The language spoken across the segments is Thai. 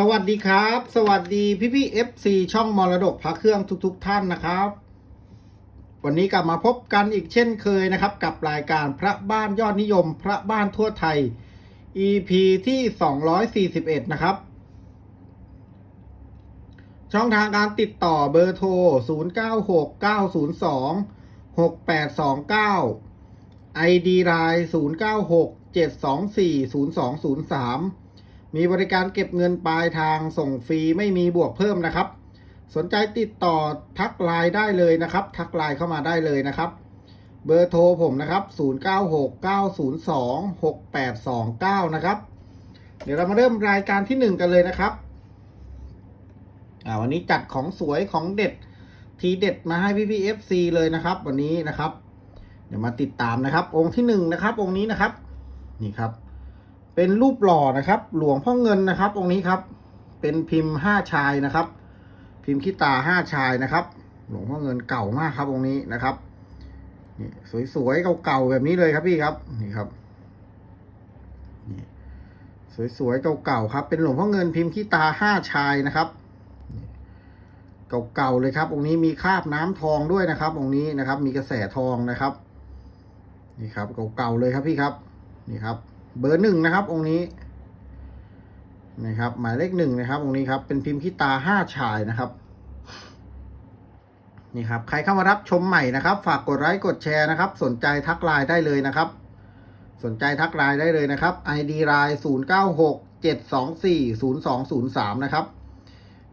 สวัสดีครับ สวัสดีพี่พี่เอฟซีช่องมรดกพระเครื่องทุกๆท่านนะครับ วันนี้กลับมาพบกันอีกเช่นเคยนะครับ กับรายการพระบ้านยอดนิยม พระบ้านทั่วไทย EP ที่ 241 นะครับ ช่องทางการติดต่อเบอร์โทร 0969026829 ID ไลน์0967240203 มีบริการเก็บเงินปลายทางส่งฟรีไม่มีบวกเพิ่มนะครับ สนใจติดต่อทักไลน์ได้เลยนะครับ ทักไลน์เข้ามาได้เลยนะครับ เบอร์โทรผมนะครับ 0969026829 นะครับ เดี๋ยวเรามาเริ่มรายการที่ 1 กันเลยนะครับวันนี้จัดของสวยของเด็ดทีเด็ดมาให้พี่พีเอฟซีเลยนะครับ วันนี้นะครับ เดี๋ยวมาติดตามนะครับ องค์ที่หนึ่งนะครับ องค์นี้นะครับ นี่ครับ เป็นรูปหล่อนะครับ หลวงพ่อเงินนะครับ องค์นี้ครับ เป็นพิมพ์ห้าชายนะครับ พิมพ์ขี้ตาห้าชายนะครับ หลวงพ่อเงินเก่ามากครับองค์นี้นะครับนี่สวยๆเก่าๆแบบนี้เลยครับพี่ครับนี่ครับนี่สวยๆเก่าๆครับ เป็นหลวงพ่อเงินพิมพ์ขี้ตาห้าชายนะครับเก่าๆเลยครับ องค์นี้มีคราบน้ำทองด้วยนะครับ องค์นี้นะครับ มีกระแสทองนะครับ นี่ครับเก่าๆเลยครับพี่ครับ นี่ครับ เบอร์หนึ่งนะครับ องค์นี้นะครับ หมายเลขหนึ่งนะครับ องค์นี้ครับ เป็นพิมพ์ขี้ตาห้าชายนะครับนี่ครับ ใครเข้ามารับชมใหม่นะครับ ฝากกดไลค์กดแชร์นะครับ สนใจทักไลน์ได้เลยนะครับ สนใจทักไลน์ได้เลยนะครับ ID ไลน์ศูนย์เก้าหกเจ็ดสองสี่ศูนย์สองศูนย์สามนะครับ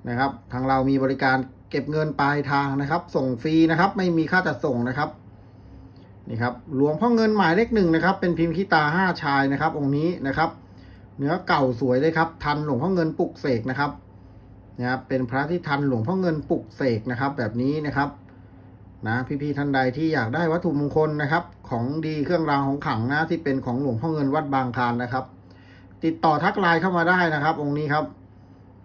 นะครับ ทางเรามีบริการเก็บเงินปลายทางนะครับ ส่งฟรีนะครับ ไม่มีค่าจัดส่งนะครับ นี่ครับหลวงพ่อเงินหมายเลขหนึ่งนะครับ เป็นพิมพ์ขี้ตาห้าชายนะครับ องค์นี้นะครับ เนื้อเก่าสวยเลยครับ ทันหลวงพ่อเงินปลุกเสกนะครับนะครับเป็นพระที่ทันหลวงพ่อเงินปลุกเสกนะครับ แบบนี้นะครับนะพี่ๆท่านใดที่อยากได้วัตถุมงคลนะครับ ของดีเครื่องรางของขลังนะที่เป็นของหลวงพ่อเงินวัดบางคลานนะครับ ติดต่อทักไลน์เข้ามาได้นะครับ องค์นี้ครับ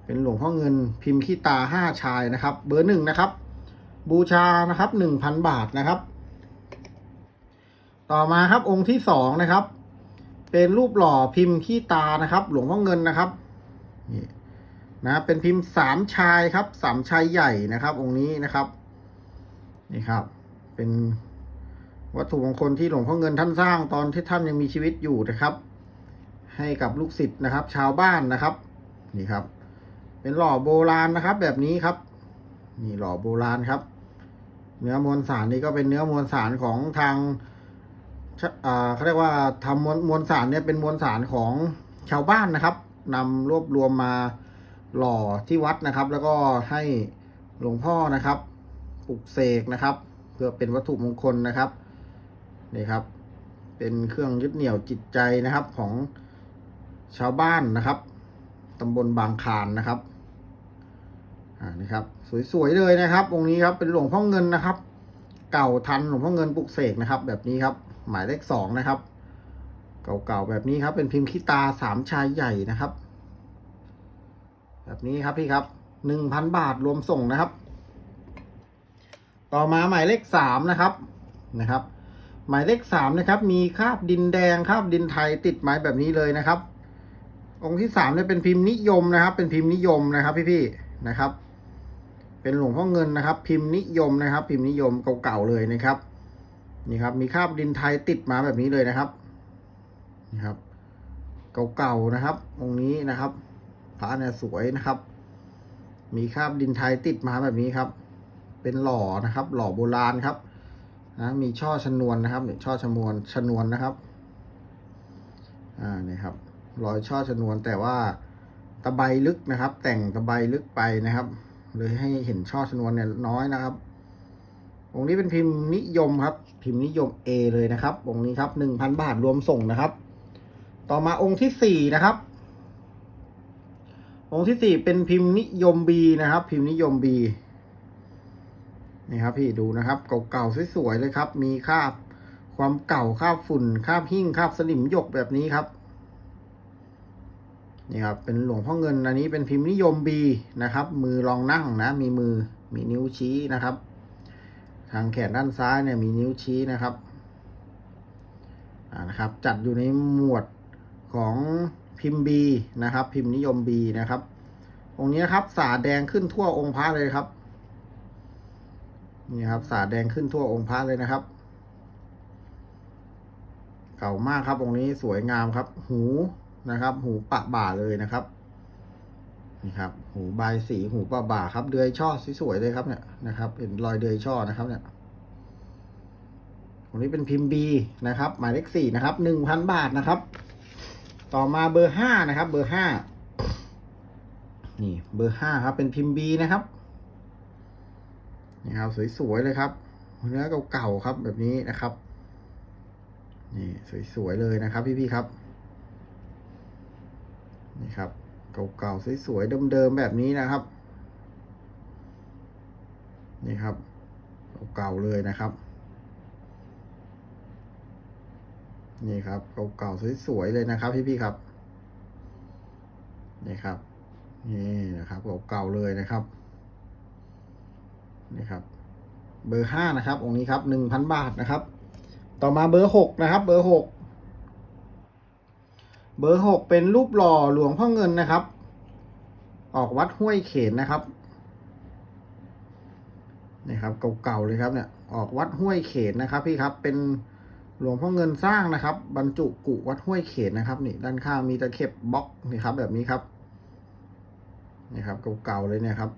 เป็นหลวงพ่อเงินพิมพ์ขี้ตาห้าชายนะครับ เบอร์หนึ่งนะครับ บูชานะครับหนึ่งพันบาทนะครับ ต่อมาครับองค์ที่สองนะครับ เป็นรูปหล่อพิมพ์ขี้ตานะครับ หลวงพ่อเงินนะครับนี่นะเป็นพิมพ์สามชายครับสามชายใหญ่นะครับ องค์นี้นะครับนี่ครับ เป็นวัตถุมงคลที่หลวงพ่อเงินท่านสร้างตอนที่ท่านยังมีชีวิตอยู่นะครับ ให้กับลูกศิษย์นะครับ ชาวบ้านนะครับ นี่ครับ เป็นหล่อโบราณนะครับ แบบนี้ครับ นี่หล่อโบราณครับ เนื้อมวลสารนี่ก็เป็นเนื้อมวลสารของทาง เขาเรียกว่าทำมวลมวลสารเนี่ยเป็นมวลสารของชาวบ้านนะครับนำรวบรวมมาหล่อที่วัดนะครับ แล้วก็ให้หลวงพ่อนะครับปลุกเสกนะครับ เพื่อเป็นวัตถุมงคลนะครับนี่ครับ เป็นเครื่องยึดเหนี่ยวจิตใจนะครับของชาวบ้านนะครับตำบลบางคานนะครับอ่านี่ครับ สวยๆเลยนะครับองค์นี้ครับเป็นหลวงพ่อเงินนะครับ เก่าทันหลวงพ่อเงินปลุกเสกนะครับ แบบนี้ครับ หมายเลขสองนะครับ เก่าๆแบบนี้ครับ เป็นพิมพ์ขีตาสามชายใหญ่นะครับ แบบนี้ครับพี่ครับหนึ่งพันบาทรวมส่งนะครับ ต่อมาหมายเลขสามนะครับนะครับ หมายเลขสามนะครับ มีคราบดินแดงคราบดินไทยติดไม้แบบนี้เลยนะครับ องค์ที่สามเนี่ยเป็นพิมพ์นิยมนะครับ เป็นพิมพ์นิยมนะครับ พี่ๆนะครับ เป็นหลวงพ่อเงินนะครับ พิมพ์นิยมนะครับ พิมพ์นิยมเก่าๆเลยนะครับ นี่ครับ มีคราบดินไทยติดมาแบบนี้เลยนะครับนี่ครับ เก่าๆนะครับ องค์นี้นะครับพระเนี่ยสวยนะครับ มีคราบดินไทยติดมาแบบนี้ครับ เป็นหล่อนะครับ หล่อโบราณครับนะมีช่อชนวนนะครับเนี่ยช่อชนวนชนวนนะครับ อ่านี่ครับ รอยช่อชนวนแต่ว่าตะไบลึกนะครับ แต่งตะไบลึกไปนะครับเลยให้เห็นช่อชนวนเนี่ยน้อยนะครับ องค์นี้เป็นพิมพ์นิยมครับ พิมพ์นิยม A เลยนะครับ องค์นี้ครับหนึ่งพันบาทรวมส่งนะครับ ต่อมาองค์ที่สี่นะครับ องค์ที่สี่เป็นพิมพ์นิยม B นะครับ พิมพ์นิยม B นี่ครับพี่ดูนะครับ เก่าๆสวยๆเลยครับ มีคราบความเก่าคราบฝุ่นคราบหิ้งคราบสนิมหยกแบบนี้ครับนี่ครับเป็นหลวงพ่อเงินอันนี้เป็นพิมพ์นิยม B นะครับ มือรองนั่งนะ มีมือมีนิ้วชี้นะครับ ทางแขนด้านซ้ายเนี่ยมีนิ้วชี้นะครับอ่านะครับ จัดอยู่ในหมวดของพิมพ์ B นะครับ พิมพ์นิยม B นะครับ องค์นี้นครับสาแดงขึ้นทั่วองค์พระเลยครับนี่ครับสาแดงขึ้นทั่วองค์พระเลยนะครับ เก่ามากครับองค์นี้สวยงามครับ หูนะครับ หูปะบ่าเลยนะครับ นี่ครับหูใบายสีหูปะบ่าครับ เดือยช่อสวยๆเลยครับเนี่ยนะครับเป็นรอยเดือยช่อนะครับเนี่ยองนี้เป็นพิมพ์บีนะครับ หมายเลขสี่นะครับหนึ่งพันบาทนะครับ ต่อมาเบอร์ห้านะครับ เบอร์ห้านี่ เบอร์ห้าครับ เป็นพิมพ์บีนะครับนี่ครับสวยๆเลยครับเนื้อเก่าๆครับแบบนี้นะครับนี่สวยๆเลยนะครับ พี่ๆครับนี่ครับ เก่าๆสวยๆเดิมๆแบบนี้นะครับ นี่ครับเก่าๆเลยนะครับ นี่ครับเก่าๆสวยๆเลยนะครับพี่ๆครับนี่ครับนี่นะครับเก่าๆเลยนะครับนี่ครับ เบอร์ห้านะครับองค์นี้ครับหนึ่งพันบาทนะครับ ต่อมาเบอร์หกนะครับ เบอร์หก เบอร์หกเป็นรูปหล่อหลวงพ่อเงินนะครับ ออกวัดห้วยเขนนะครับนี่ครับเก่าๆเลยครับเนี่ย ออกวัดห้วยเขนนะครับพี่ครับเป็นหลวงพ่อเงินสร้างนะครับ บรรจุกุวัดห้วยเขนนะครับ นี่ ด้านข้างมีตะเข็บบล็อกนี่ครับ แบบนี้ครับนี่ครับเก่าๆเลยเนี่ยครับ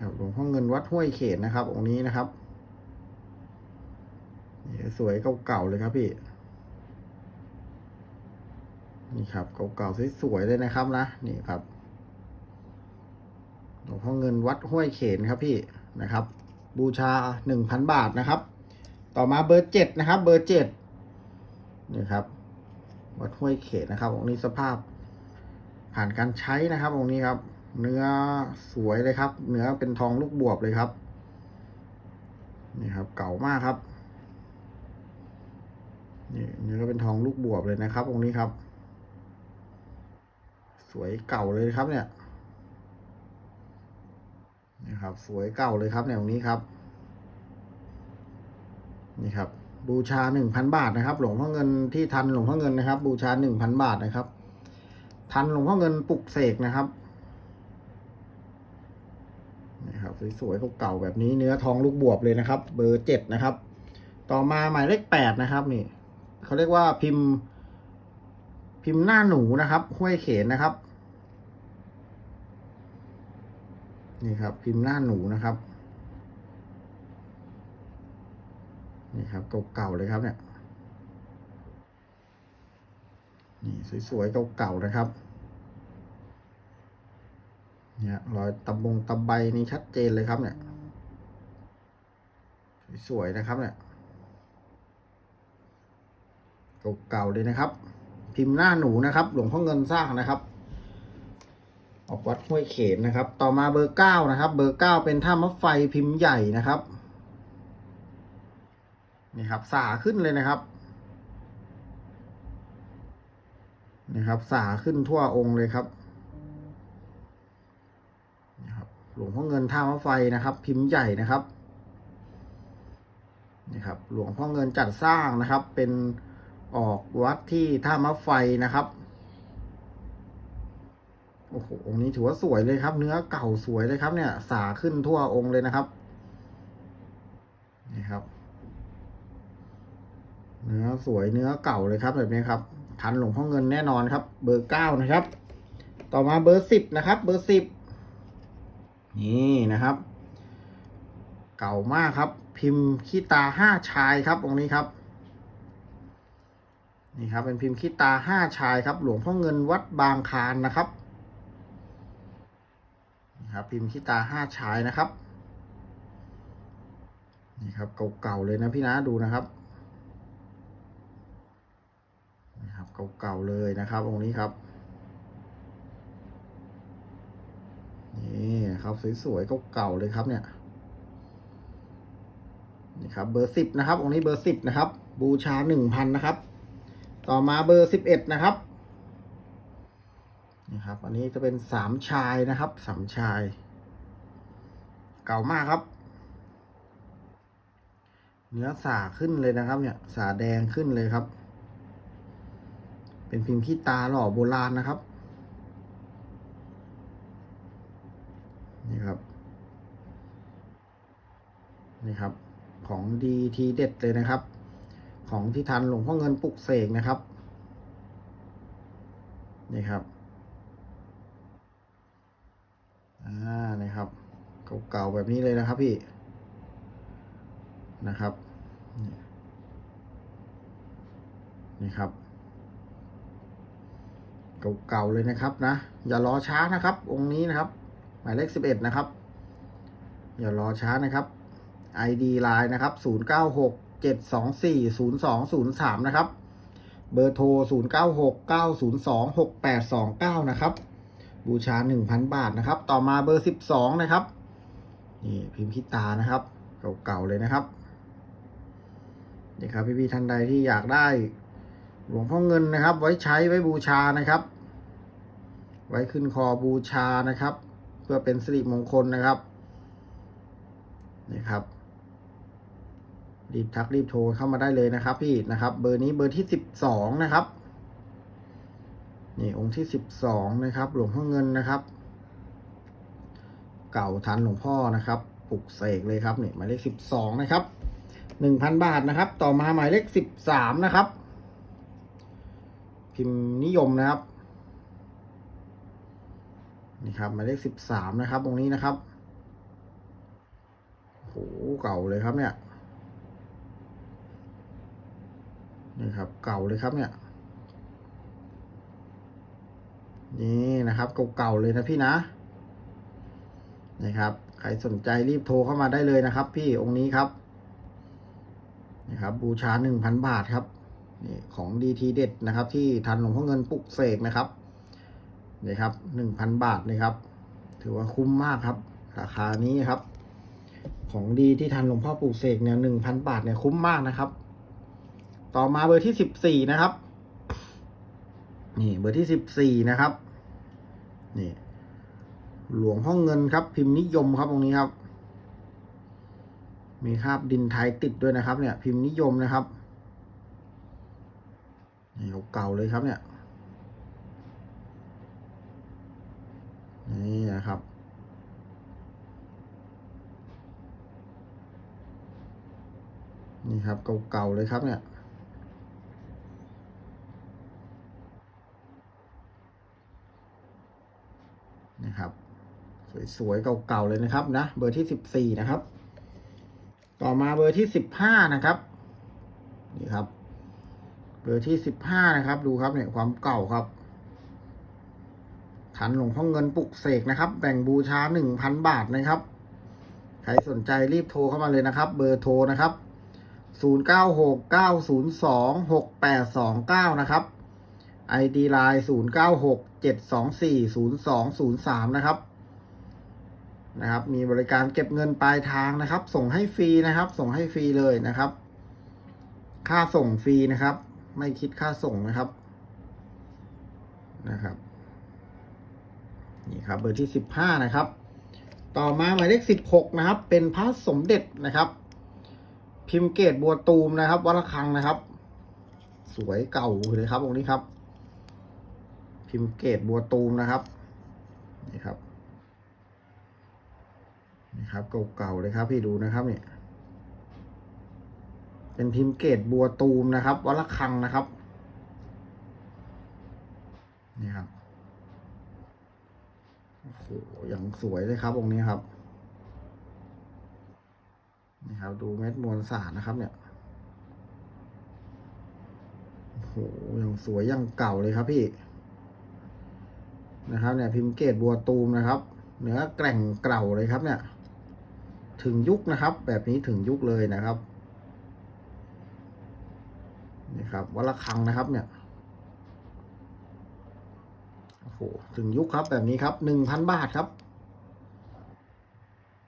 ครับหลวงพ่อเงินวัดห้วยเขนนะครับองค์นี้นะครับสวยเก่าๆเลยครับพี่ นี่ครับเก่าๆสวยๆเลยนะครับนะนี่ครับหลวงพ่อเงินวัดห้วยเขนครับพี่นะครับ บูชาหนึ่งพันบาทนะครับ ต่อมาเบอร์เจ็ดนะครับ เบอร์เจ็ดนี่ครับ วัดห้วยเขนนะครับองค์นี้สภาพ ผ่านการใช้นะครับองค์นี้ครับ เนื้อสวยเลยครับ เนื้อเป็นทองลูกบวบเลยครับนี่ครับ เก่ามากครับนี่เนื้อก็เป็นทองลูกบวบเลยนะครับองค์นี้ครับ สวยเก่าเลยครับเนี่ยนี่ครับ สวยเก่าเลยครับเนี่ยองนี้ครับ นี่ครับ บูชาหนึ่งพันบาทนะครับ หลวงพ่อเงินที่ทันหลวงพ่อเงินนะครับ บูชาหนึ่งพันบาทนะครับ ทันหลวงพ่อเงินปลุกเสกนะครับนี่ครับสวยๆเก่าๆแบบนี้เนื้อทองลูกบวบเลยนะครับ เบอร์เจ็ดนะครับ ต่อมาหมายเลขแปดนะครับ นี่เขาเรียกว่าพิมพ์ พิมพ์หน้าหนูนะครับห้วยเขนนะครับ นี่ครับ พิมพ์หน้าหนูนะครับ นี่ครับเก่าๆเลยครับเนี่ยนี่สวยๆเก่าๆนะครับ เนี่ยรอยตะบงตะไบนี่ชัดเจนเลยครับเนี่ย สวยๆนะครับเนี่ยเก่าๆเลยนะครับ พิมพ์หน้าหนูนะครับ หลวงพ่อเงินสร้างนะครับ ออกวัดห้วยเขนนะครับ ต่อมาเบอร์เก้านะครับ เบอร์เก้าเป็นท่ามะไฟพิมพ์ใหญ่นะครับนี่ครับสาขึ้นเลยนะครับนี่ครับสาขึ้นทั่วองค์เลยครับนี่ครับ หลวงพ่อเงินท่ามะไฟนะครับ พิมพ์ใหญ่นะครับนี่ครับ หลวงพ่อเงินจัดสร้างนะครับ เป็น ออกวัดที่ท่ามะไฟนะครับ โอ้โห องค์นี้ถือว่าสวยเลยครับ เนื้อเก่าสวยเลยครับ เนี่ย สาขึ้นทั่วองค์เลยนะครับ นี่ครับ เนื้อสวยเนื้อเก่าเลยครับแบบนี้ครับทันหลวงพ่อเงินแน่นอนครับ เบอร์เก้านะครับ ต่อมาเบอร์สิบนะครับ เบอร์สิบนี่นะครับ เก่ามากครับ พิมพ์ขี้ตาห้าชายครับองค์นี้ครับ นี่ครับเป็นพิมพ์ขี้ตาห้าชายครับ หลวงพ่อเงินวัดบางคานนะครับนี่ครับพิมพ์ขี้ตาห้าชายนะครับ นี่ครับเก่าๆเลยนะพี่นะดูนะครับนะครับเก่าๆเลยนะครับองค์นี้ครับนี่ครับสวยๆเก่าๆเลยครับเนี่ยนี่ครับเบอร์สิบนะครับองค์นี้เบอร์สิบนะครับ บูชาหนึ่งพันนะครับ ต่อมาเบอร์สิบเอ็ดนะครับนะครับ อันนี้จะเป็นสามชายนะครับสามชาย เก่ามากครับ เนื้อสาขึ้นเลยนะครับ เนี่ย สาแดงขึ้นเลยครับ เป็นพิมพ์ขี้ตาหล่อโบราณนะครับ นี่ครับ นี่ครับ ของดีทีเด็ดเลยนะครับ ของที่ทันหลวงพ่อเงินปลุกเสกนะครับ นี่ครับ อ่านี่ครับ เก่าๆแบบนี้เลยนะครับพี่ นะครับ นี่ครับ เก่าๆเลยนะครับนะ อย่ารอช้านะครับ องค์นี้นะครับ หมายเลขสิบเอ็ดนะครับ อย่ารอช้านะครับ ID Line นะครับ096 724 0203 นะครับ เบอร์โทร 096 902 6829 นะครับ บูชา 1,000 บาทนะครับ ต่อมาเบอร์ 12 นะครับ นี่พิมพ์คิตานะครับ เก่าๆเลยนะครับนี่ครับพี่ๆท่านใดที่อยากได้หลวงพ่อเงินนะครับ ไว้ใช้ไว้บูชานะครับ ไว้ขึ้นคอบูชานะครับ เพื่อเป็นสิริมงคลนะครับนี่ครับ รีบทักรีบโทรเข้ามาได้เลยนะครับ พี่นะครับ เบอร์นี้เบอร์ที่สิบสองนะครับนี่องค์ที่สิบสองนะครับ หลวงพ่อเงินนะครับ เก่าทันหลวงพ่อนะครับปลุกเสกเลยครับนี่หมายเลขสิบสองนะครับหนึ่งพันบาทนะครับ ต่อมาหมายเลขสิบสามนะครับ พิมพ์นิยมนะครับนี่ครับหมายเลขสิบสามนะครับ ตรงนี้นะครับโหเก่าเลยครับเนี่ย นี่ครับ เก่าเลยครับเนี่ย นี่นะครับ เก่าๆเลยนะพี่นะนี่ครับใครสนใจรีบโทรเข้ามาได้เลยนะครับ พี่องค์นี้ครับนี่ครับบูชาหนึ่งพันบาทครับนี่ของดีทีเด็ดนะครับ ที่ทันหลวงพ่อเงินปลุกเสกนะครับนี่ครับหนึ่งพันบาทนี่ครับ ถือว่าคุ้มมากครับ ราคานี้ครับ ของดีที่ทันหลวงพ่อปลูกเสกเนี่ยหนึ่งพันบาทเนี่ยคุ้มมากนะครับ ต่อมาเบอร์ที่สิบสี่นะครับ นี่เบอร์ที่สิบสี่นะครับ นี่ หลวงพ่อเงินครับ พิมพ์นิยมครับตรงนี้ครับ มีคราบดินไทยติดด้วยนะครับ เนี่ย พิมพ์นิยมนะครับนี่เก่าเลยครับเนี่ยนี่นะครับนี่ครับเก่าๆเลยครับเนี่ย นะครับ สวยๆเก่าๆเลยนะครับนะเบอร์ที่สิบสี่นะครับ ต่อมาเบอร์ที่สิบห้านะครับนี่ครับ เบอร์ที่สิบห้านะครับ ดูครับเนี่ยความเก่าครับฐานหลวงพ่อเงินปลุกเสกนะครับ แบ่งบูชาหนึ่งพันบาทนะครับ ใครสนใจรีบโทรเข้ามาเลยนะครับ เบอร์โทรนะครับ 0 9 6 9 0 2 6 8 2 9 นะครับ ID Line 0 9 6 7 2 4 0 2 0 3 นะครับ นะครับ มีบริการเก็บเงินปลายทางนะครับ ส่งให้ฟรีนะครับ ส่งให้ฟรีเลยนะครับ ค่าส่งฟรีนะครับ ไม่คิดค่าส่งนะครับ นะครับ นี่ครับ เบอร์ที่สิบห้านะครับ ต่อมาหมายเลขสิบหกนะครับ เป็นพระสมเด็จนะครับ พิมพ์เกตบัวตูมนะครับวัดระฆังนะครับ สวยเก่าเลยครับตรงนี้ครับ พิมพ์เกตบัวตูมนะครับนี่ครับนี่ครับเก่าๆเลยครับพี่ดูนะครับเนี่ยเป็นพิมพ์เกตบัวตูมนะครับวัดระฆังนะครับนี่ครับโอ้โหอย่างสวยเลยครับองค์นี้ครับนี่ครับ ดูเม็ดมวลสารนะครับ เนี่ยโอ้โหอย่างสวยอย่างเก่าเลยครับพี่ นะครับเนี่ยพิมพ์เกตบัวตูมนะครับ เนื้อแกร่งเก่าเลยครับเนี่ย ถึงยุคนะครับ แบบนี้ถึงยุคเลยนะครับนี่ครับวัดระฆังนะครับเนี่ยโอ้โหถึงยุคครับแบบนี้ครับหนึ่งพันบาทครับ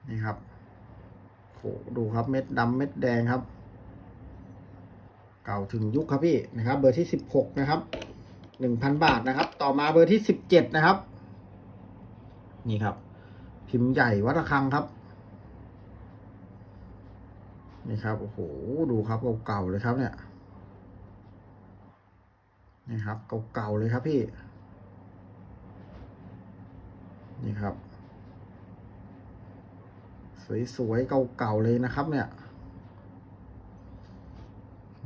นี่ครับโหดูครับเม็ดดำเม็ดแดงครับ เก่าถึงยุคครับพี่นะครับ เบอร์ที่สิบหกนะครับ หนึ่งพันบาทนะครับ ต่อมาเบอร์ที่สิบเจ็ดนะครับ นี่ครับ พิมพ์ใหญ่วัดระฆังครับนี่ครับโอ้โหดูครับเก่าๆเลยครับเนี่ยนี่ครับเก่าๆเลยครับพี่ นี่ครับสสวยๆเก่าๆเลยนะครับ เนี่ย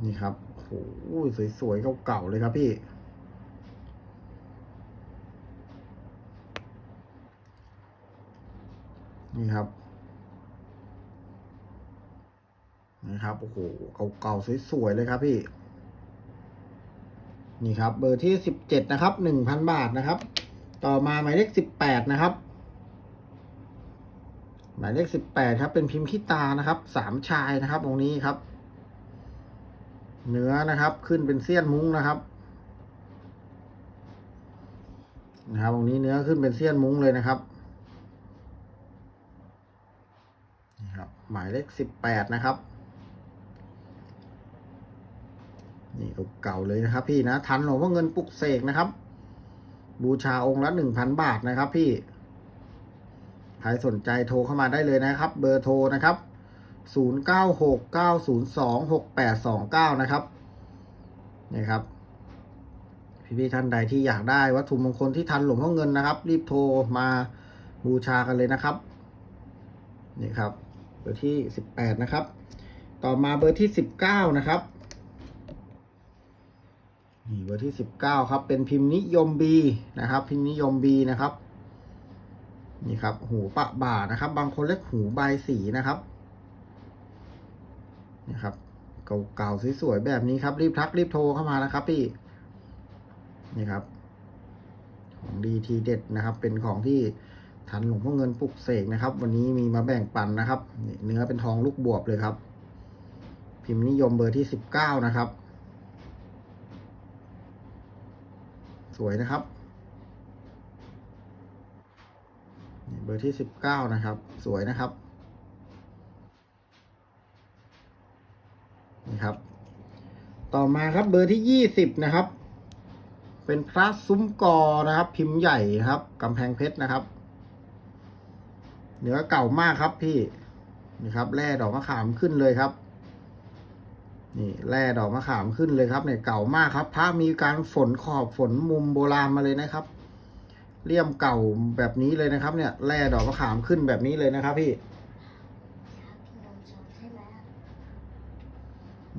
นี่ครับโอ้โหสวยๆเก่าๆเลยครับพี่ นี่ครับนี่ครับโอ้โหเก่าๆสวยๆเลยครับพี่ นี่ครับ เบอร์ที่สิบเจ็ดนะครับหนึ่งพันบาทนะครับ ต่อมาหมายเลขสิบแปดนะครับ หมายเลขสิบแปดครับ เป็นพิมพ์ขี้ตานะครับสามชายนะครับตรงนี้ครับ เนื้อนะครับ ขึ้นเป็นเสี้ยนมุ้งนะครับนะครับตรงนี้เนื้อขึ้นเป็นเสี้ยนมุ้งเลยนะครับ นี่ครับ หมายเลขสิบแปดนะครับ นี่เก่าเลยนะครับ พี่นะทันหลวงพ่อเงินปลุกเสกนะครับ บูชาองค์ละหนึ่งพันบาทนะครับ พี่ใครสนใจโทรเข้ามาได้เลยนะครับ เบอร์โทรนะครับศูนย์เก้าหกเก้าศูนย์สองหกแปดสองเก้านะครับนี่ครับพี่ๆท่านใดที่อยากได้วัตถุมงคลที่ทันหลวงพ่อเงินนะครับ รีบโทรมาบูชากันเลยนะครับ นี่ครับ เบอร์ที่สิบแปดนะครับ ต่อมาเบอร์ที่สิบเก้านะครับนี่เบอร์ที่สิบเก้าครับ เป็นพิมพ์นิยมบีนะครับ พิมพ์นิยมบีนะครับ นี่ครับ หูปะบ่านะครับ บางคนเรียกหูใบสีนะครับนี่ครับเก่าๆสวยๆแบบนี้ครับ รีบทักรีบโทรเข้ามานะครับ พี่นี่ครับ ของดีทีเด็ดนะครับ เป็นของที่ ทันหลวงพ่อเงินปลุกเสกนะครับ วันนี้มีมาแบ่งปันนะครับเนื้อเป็นทองลูกบวบเลยครับ พิมพ์นิยมเบอร์ที่สิบเก้านะครับ สวยนะครับเบอร์ที่สิบเก้านะครับ สวยนะครับนี่ครับ ต่อมาครับเบอร์ที่ยี่สิบนะครับ เป็นพระซุ้มกอนะครับ พิมพ์ใหญ่ครับกำแพงเพชรนะครับ เนื้อเก่ามากครับพี่นี่ครับแร่ดอกมะขามขึ้นเลยครับ นี่แร่ดอกมะขามขึ้นเลยครับเนี่ยเก่ามากครับ พระมีการฝนขอบฝนมุมโบราณมาเลยนะครับเลี่ยมเก่าแบบนี้เลยนะครับ เนี่ยแร่ดอกมะขามขึ้นแบบนี้เลยนะครับ พี่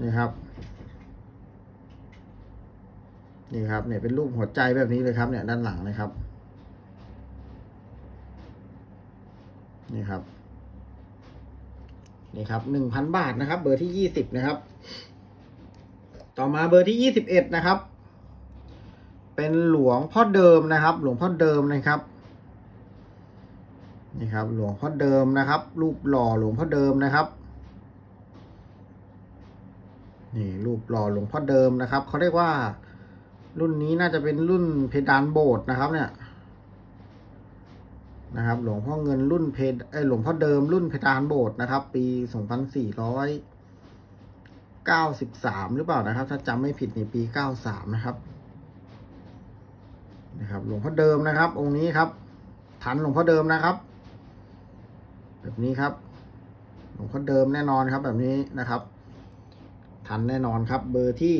นี่ครับนี่ครับเนี่ยเป็นรูปหัวใจแบบนี้เลยครับเนี่ยด้านหลังนะครับ นี่ครับ นี่ครับหนึ่งพันบาทนะครับ เบอร์ที่ยี่สิบนะครับ ต่อมาเบอร์ที่ยี่สิบเอ็ดนะครับ เป็นหลวงพ่อเดิมนะครับ หลวงพ่อเดิมนะครับ นี่ครับ หลวงพ่อเดิมนะครับ รูปหล่อหลวงพ่อเดิมนะครับนี่รูปหล่อหลวงพ่อเดิมนะครับเขาเรียกว่ารุ่นนี้น่าจะเป็นรุ่นเพดานโบสถ์นะครับ เนี่ย นะครับ หลวงพ่อเงินรุ่นเพดไอหลวงพ่อเดิมรุ่นเพดานโบสถ์นะครับ ปีสองพันสี่ร้อยเก้าสิบสามหรือเปล่านะครับ ถ้าจำไม่ผิดในปีเก้าสามนะครับนะครับหลวงพ่อเดิมนะครับ องค์นี้ครับทันหลวงพ่อเดิมนะครับ แบบนี้ครับ หลวงพ่อเดิมแน่นอนครับ แบบนี้นะครับทันแน่นอนครับ เบอร์ที่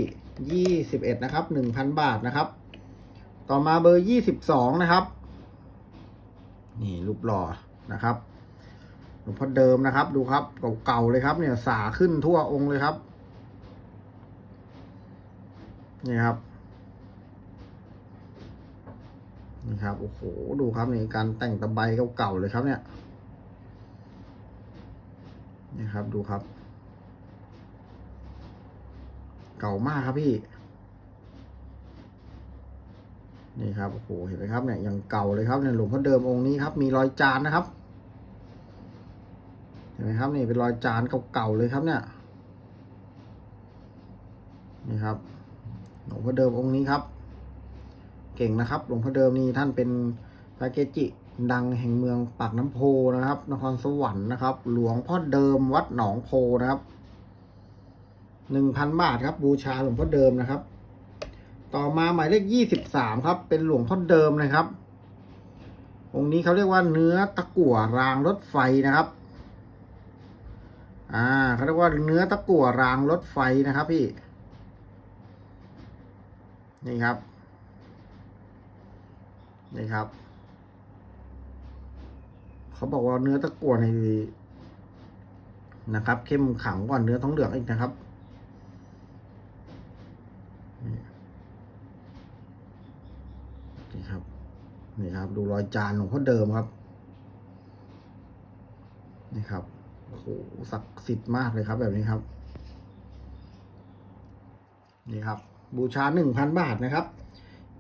ยี่สิบเอ็ดนะครับหนึ่งพันบาทนะครับ ต่อมาเบอร์ยี่สิบสองนะครับ นี่รูปหล่อนะครับหลวงพ่อเดิมนะครับ ดูครับเก่าๆเลยครับ เนี่ยสาขึ้นทั่วองค์เลยครับ นี่ครับนี่ครับโอ้โหดูครับนี่การแต่งตะไบเก่าๆเลยครับ เนี่ยนี่ครับดูครับ เก่ามากครับพี่ นี่ครับโอ้โหเห็นไหมครับเนี่ยยังเก่าเลยครับเนี่ยหลวงพ่อเดิมองค์นี้ครับ มีรอยจานนะครับ เห็นไหมครับนี่เป็นรอยจานเก่าๆเลยครับเนี่ยนี่ครับ หลวงพ่อเดิมองค์นี้ครับ เก่งนะครับ หลวงพ่อเดิมนี่ท่านเป็นพระเกจิดังแห่งเมืองปากน้ำโพนะครับ นครสวรรค์นะครับ หลวงพ่อเดิมวัดหนองโพนะครับหนึ่งพันบาทครับ บูชาหลวงพ่อเดิมนะครับ ต่อมาหมายเลขยี่สิบสามครับ เป็นหลวงพ่อเดิมนะครับ องค์นี้เขาเรียกว่าเนื้อตะกั่วรางรถไฟนะครับ อ่าเขาเรียกว่าเนื้อตะกั่วรางรถไฟนะครับพี่ นี่ครับ นี่ครับ เขาบอกว่าเนื้อตะกั่วในนะครับ เข้มขังกว่าเนื้อท้องเหลืองอีกนะครับนี่นี่ครับ นี่ครับ ดูรอยจานของพ่อเดิมครับ นี่ครับโอ้โหศักดิ์สิทธิ์มากเลยครับ แบบนี้ครับ นี่ครับ บูชาหนึ่งพันบาทนะครับ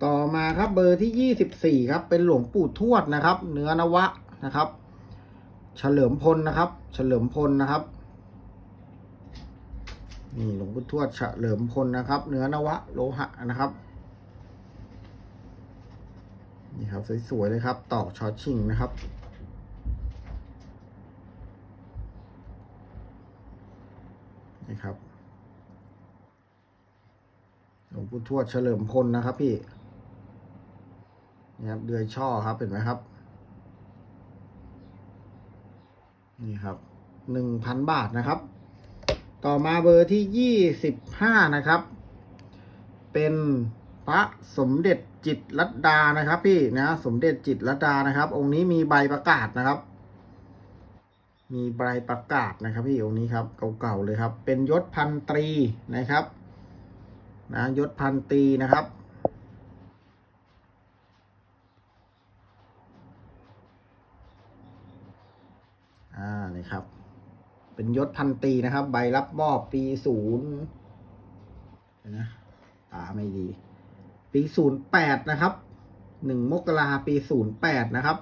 ต่อมาครับเบอร์ที่ยี่สิบสี่ครับ เป็นหลวงปู่ทวดนะครับ เนื้อนวะนะครับ เฉลิมพลนะครับ เฉลิมพลนะครับนี่หลวงปู่ทวดเฉลิมพลนะครับ เนื้อนวะโลหะนะครับ นี่ ครับสวยๆเลยครับตอกช็อตชิงนะครับ นี่ครับหลวงปู่ทวดเฉลิมพลนะครับพี่นี่ครับเดือยช่อครับเห็นไหมครับ นี่ครับหนึ่งพันบาทนะครับ ต่อมาเบอร์ที่ยี่สิบห้านะครับ เป็นพระสมเด็จ จิตรลัดดานะครับ พี่นะ สมเด็จจิตรลัดดานะครับ องค์นี้มีใบประกาศนะครับ มีใบประกาศนะครับ พี่องค์นี้ครับเก่าๆเลยครับ เป็นยศพันตรีนะครับ นะยศพันตรีนะครับอ่านี่ครับ เป็นยศพันตรีนะครับ ใบรับมอบปีศูนย์นะตาไม่ดี ปีศูนย์แปดนะครับหนึ่งมกราปีศูนย์แปดนะครับ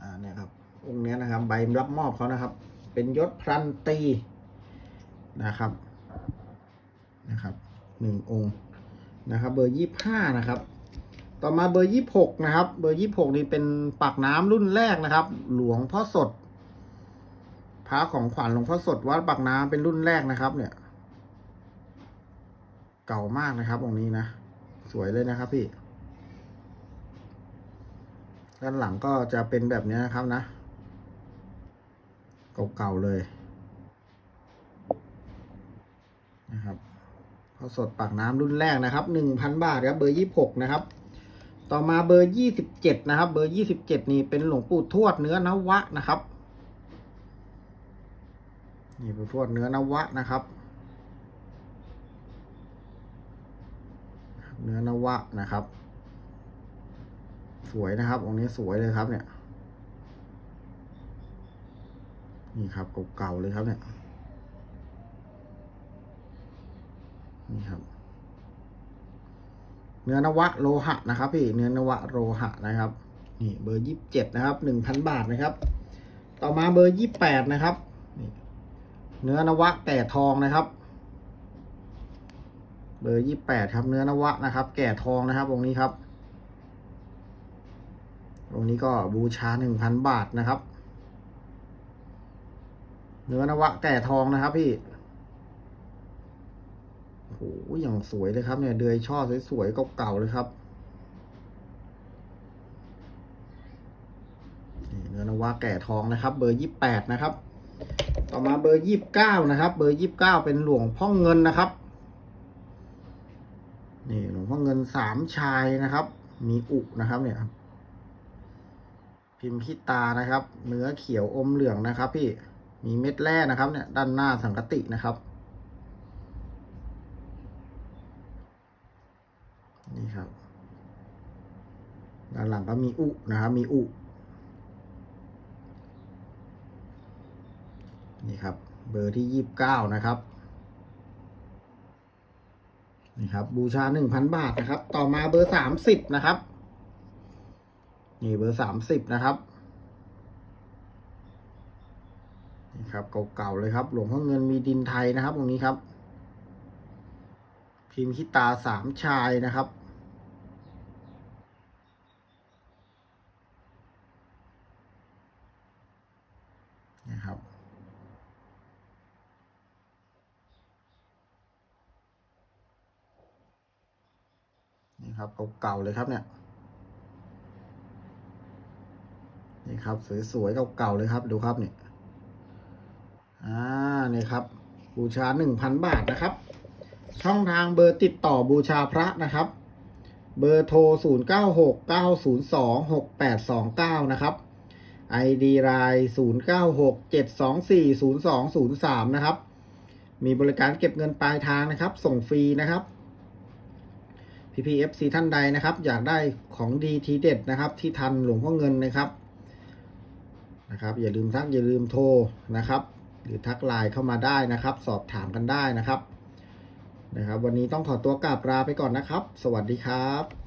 อ่าเนี่ยครับ องค์เนี้ยนะครับ ใบรับมอบเขานะครับ เป็นยศพันตีนะครับ นะครับหนึ่งองค์นะครับ เบอร์ยี่ห้านะครับ ต่อมาเบอร์ยี่หกนะครับ เบอร์ยี่หกนี่เป็นปากน้ำรุ่นแรกนะครับ หลวงพ่อสดพระของขวัญหลวงพ่อสดวัดปากน้ำเป็นรุ่นแรกนะครับ เนี่ย เก่ามากนะครับองค์นี้นะ สวยเลยนะครับพี่ ด้านหลังก็จะเป็นแบบนี้นะครับนะ เก่าๆเลย นะครับพอสดปากน้ำรุ่นแรกนะครับหนึ่งพันบาทครับเบอร์ยี่หกนะครับ ต่อมาเบอร์ยี่สิบเจ็ดนะครับ เบอร์ยี่สิบเจ็ดนี่เป็นหลวงปู่ทวดเนื้อนวะนะครับนี่ปู่ทวดเนื้อนวะนะครับ เนื้อนวะนะครับ สวยนะครับ องค์นี้สวยเลยครับ เนี่ย นี่ครับเก่าๆเลยครับเนี่ย นี่ครับ เนื้อนวะโลหะนะครับ พี่ เนื้อนวะโลหะนะครับ นี่เบอร์ยี่สิบเจ็ดนะครับ หนึ่งพันบาทนะครับ ต่อมาเบอร์ยี่แปดนะครับนี่เนื้อนวะแก่ทองนะครับ เบอร์ยี่แปดครับเนื้อนวะนะครับ แก่ทองนะครับองค์นี้ครับองค์นี้ก็บูชาหนึ่งพันบาทนะครับ เนื้อนวะแก่ทองนะครับพี่โอ้โหอย่างสวยเลยครับเนี่ยเดือยช่อสวยๆเก่าๆเลยครับเนื้อนวะแก่ทองนะครับ เบอร์ยี่แปดนะครับ ต่อมาเบอร์ยี่บเก้านะครับ เบอร์ยี่บเก้าเป็นหลวงพ่อเงินนะครับ นี่หลวงพ่อเงินสามชายนะครับ มีอุนะครับเนี่ยพิมพ์ขี้ตานะครับ เนื้อเขียวอมเหลืองนะครับ พี่มีเม็ดแร่นะครับเนี่ย ด้านหน้าสังกตินะครับ นี่ครับ ด้านหลังก็มีอุนะครับ มีอุนี่ครับ เบอร์ที่ยี่บเก้านะครับ นี่ครับ บูชาหนึ่งพันบาทนะครับ ต่อมาเบอร์สามสิบนะครับ นี่เบอร์สามสิบนะครับนี่ครับเก่าๆเลยครับ หลวงพ่อเงินมีดินไทยนะครับ ตรงนี้ครับ พิมพ์คิตาสามชายนะครับ ครับเก่าๆเลยครับเนี่ยนี่ครับสวยๆเก่าๆเลยครับดูครับเนี่ยอ่านี่ครับ บูชาหนึ่งพันบาทนะครับ ช่องทางเบอร์ติดต่อบูชาพระนะครับ เบอร์โทร 0 9 6 9 0 2 6 8 2 9 นะครับ ID ราย 0967240203 นะครับ มีบริการเก็บเงินปลายทางนะครับ ส่งฟรีนะครับ พพฟีท่านใดนะครับ อยากได้ของดีทีเด็ดนะครับ ที่ทันหลวงพ่อเงินนะครับนะครับ อย่าลืมทักอย่าลืมโทรนะครับ หรือทักไลน์เข้ามาได้นะครับ สอบถามกันได้นะครับนะครับ วันนี้ต้องขอตัวกลับลาไปก่อนนะครับ สวัสดีครับ